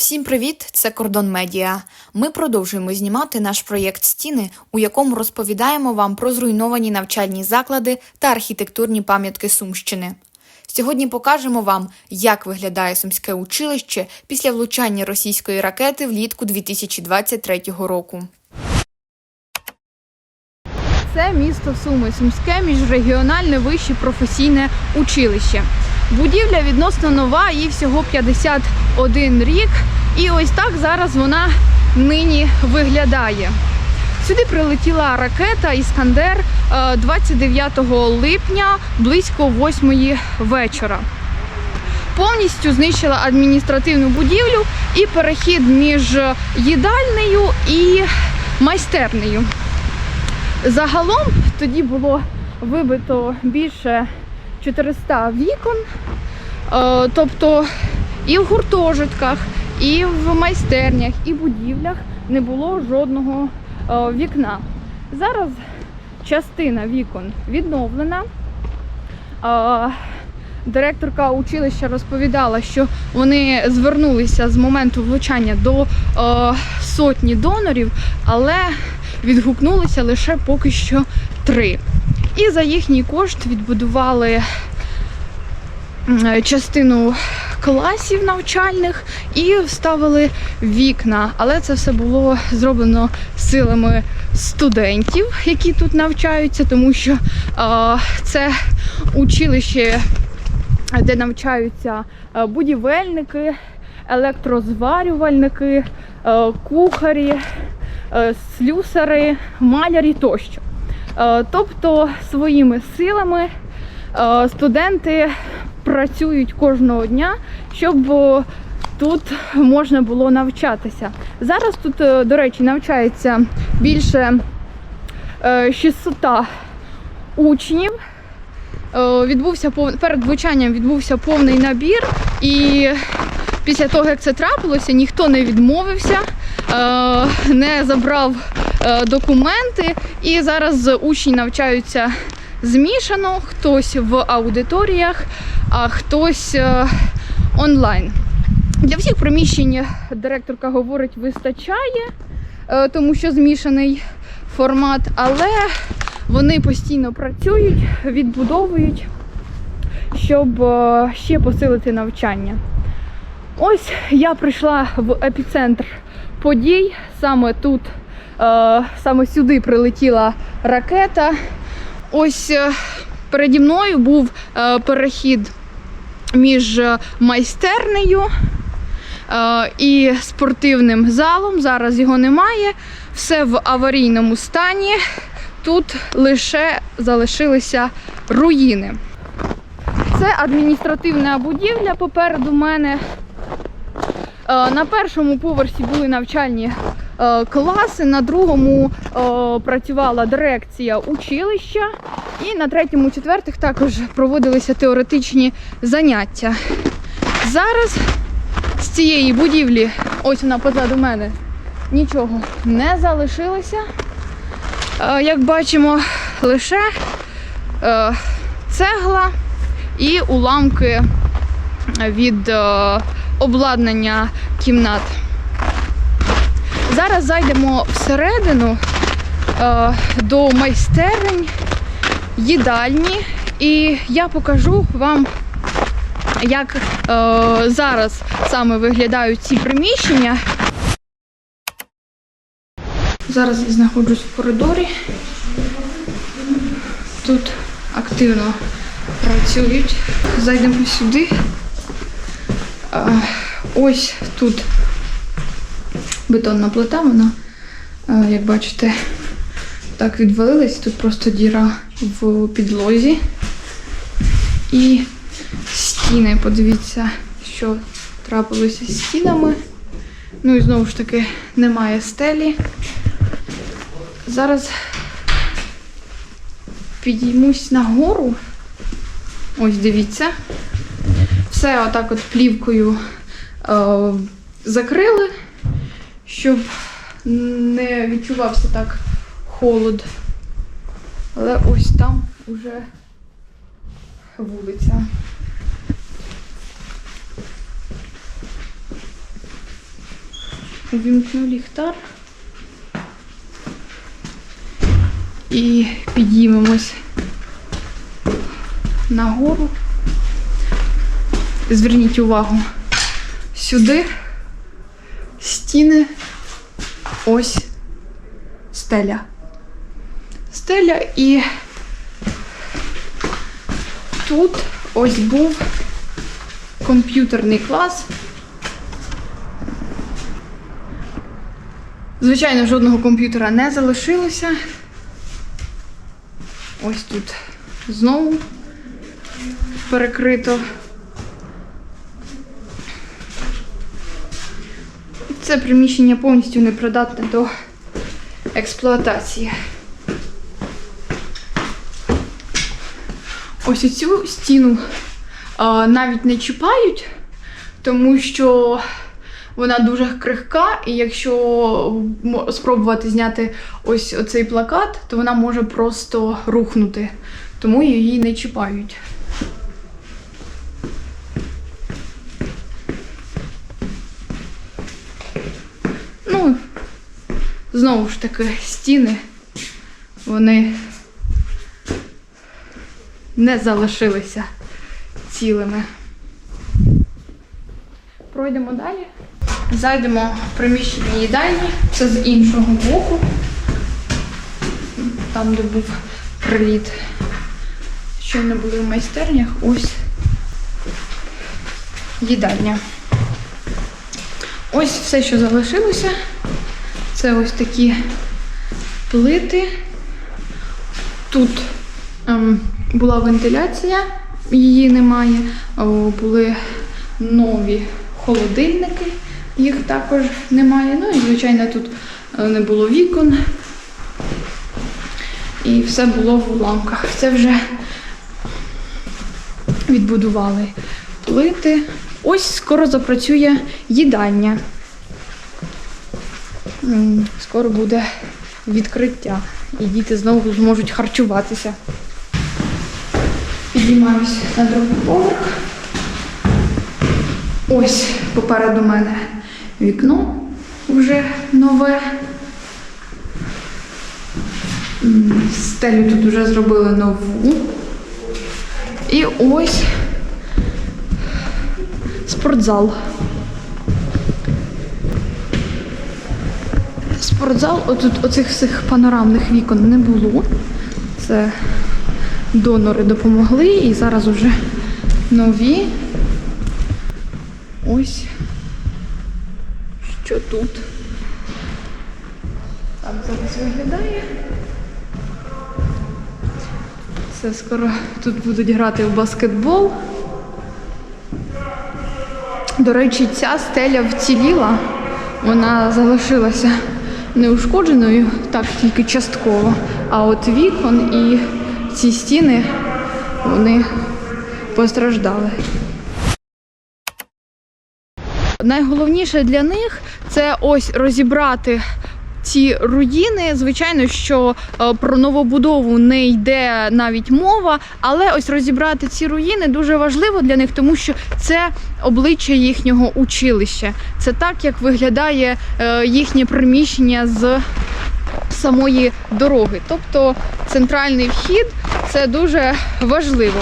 Всім привіт! Це Кордон Медіа. Ми продовжуємо знімати наш проєкт Стіни, у якому розповідаємо вам про зруйновані навчальні заклади та архітектурні пам'ятки Сумщини. Сьогодні покажемо вам, як виглядає сумське училище після влучання російської ракети влітку 2023 року. Це місто Суми, Сумське міжрегіональне вище професійне училище. Будівля відносно нова, їй всього 51 рік. І ось так зараз вона нині виглядає. Сюди прилетіла ракета Іскандер е, 29 липня близько 8 вечора. Повністю знищила адміністративну будівлю і перехід між їдальнею і майстернею. Загалом тоді було вибито більше 400 вікон, Е, тобто і в гуртожитках, і в майстернях, і будівлях не було жодного е, вікна. Зараз частина вікон відновлена. Е, Директорка училища розповідала, що вони звернулися з моменту влучання до сотні донорів, але відгукнулися лише поки що три. І за їхній кошт відбудували частину класів навчальних і вставили вікна. Але це все було зроблено силами студентів, які тут навчаються, тому що е, це училище, де навчаються будівельники, електрозварювальники, кухарі, слюсари, малярі тощо. Е, Тобто своїми силами е, студенти працюють кожного дня, щоб е, тут можна було навчатися. Зараз тут, до речі, навчається більше е, 600 учнів. Відбувся перед влучанням відбувся повний набір, і після того, як це трапилося, ніхто не відмовився, не забрав е, документи. І зараз учні навчаються змішано, хтось в аудиторіях, а хтось е, онлайн. Для всіх приміщень директорка говорить, вистачає, е, тому що змішаний формат, але вони постійно працюють, відбудовують, щоб е, ще посилити навчання. Ось я прийшла в епіцентр подій. Саме тут, е, саме сюди прилетіла ракета. Ось е, переді мною був е, перехід між майстернею і спортивним залом. Зараз його немає. Все в аварійному стані. Тут лише залишилися руїни. Це адміністративна будівля попереду мене. Е, На першому поверсі були навчальні е, класи, на другому е, працювала дирекція училища, і на третьому, четвертих також проводилися теоретичні заняття. Зараз з цієї будівлі, ось вона позаду мене, нічого не залишилося. Як бачимо, лише цегла і уламки від обладнання кімнат. Зараз зайдемо всередину е, до майстерень, їдальні, і я покажу вам, як е, зараз саме виглядають ці приміщення. Зараз я знаходжусь в коридорі. Тут активно працюють. Зайдемо сюди. Ось тут бетонна плита, вона, е, як бачите, так відвалилась. Тут просто діра в підлозі. І стіни, подивіться, що трапилося з стінами. Ну і знову ж таки немає стелі. Зараз підіймусь нагору. Ось дивіться. Все отак от плівкою е, закрили, щоб не відчувався так холод. Але ось там уже вулиця. Увімкну ліхтар. І підіймемось нагору. Зверніть увагу сюди стіни, ось стеля. Стеля і тут ось був комп'ютерний клас. Звичайно, жодного комп'ютера не залишилося. Ось тут знову перекрито. Це приміщення повністю непридатне до експлуатації. Ось цю стіну а, навіть не чіпають, тому що вона дуже крихка, і якщо спробувати зняти ось оцей плакат, то вона може просто рухнути. Тому її не чіпають. Ну, знову ж таки, стіни, вони не залишилися цілими. Пройдемо далі. Зайдемо в приміщення їдальні. Це з іншого боку. Там, де був приліт. Щойно були в майстернях. Ось їдальня. Ось все, що залишилося. Це ось такі плити. Тут ем, була вентиляція, її немає. О, були нові холодильники, їх також немає. Ну і, звичайно, тут е, не було вікон. І все було в уламках. Це вже відбудували плити. Ось скоро запрацює їдальня. Скоро буде відкриття, і діти знову зможуть харчуватися. Піднімаюсь на другий поверх. Ось попереду мене вікно вже нове. Стелю тут вже зробили нову. І ось спортзал. Спортзал, отут оцих всіх панорамних вікон не було. Це донори допомогли і зараз уже нові. Ось що тут. Так зараз виглядає. Це скоро тут будуть грати в баскетбол. До речі, ця стеля вціліла, вона залишилася неушкодженою, так тільки частково. А от вікон і ці стіни вони постраждали. Найголовніше для них це ось розібрати ці руїни. Звичайно, що е, про новобудову не йде навіть мова, але ось розібрати ці руїни дуже важливо для них, тому що це обличчя їхнього училища. Це так, як виглядає е, їхнє приміщення з самої дороги. Тобто центральний вхід це дуже важливо.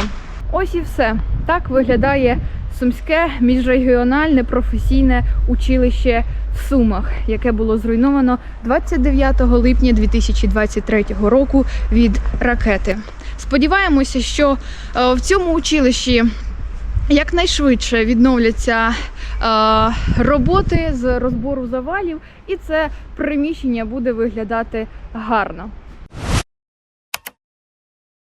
Ось і все. Так виглядає Сумське міжрегіональне професійне училище Сумах, яке було зруйновано 29 липня 2023 року від ракети. Сподіваємося, що е, в цьому училищі якнайшвидше відновляться е, роботи з розбору завалів, і це приміщення буде виглядати гарно.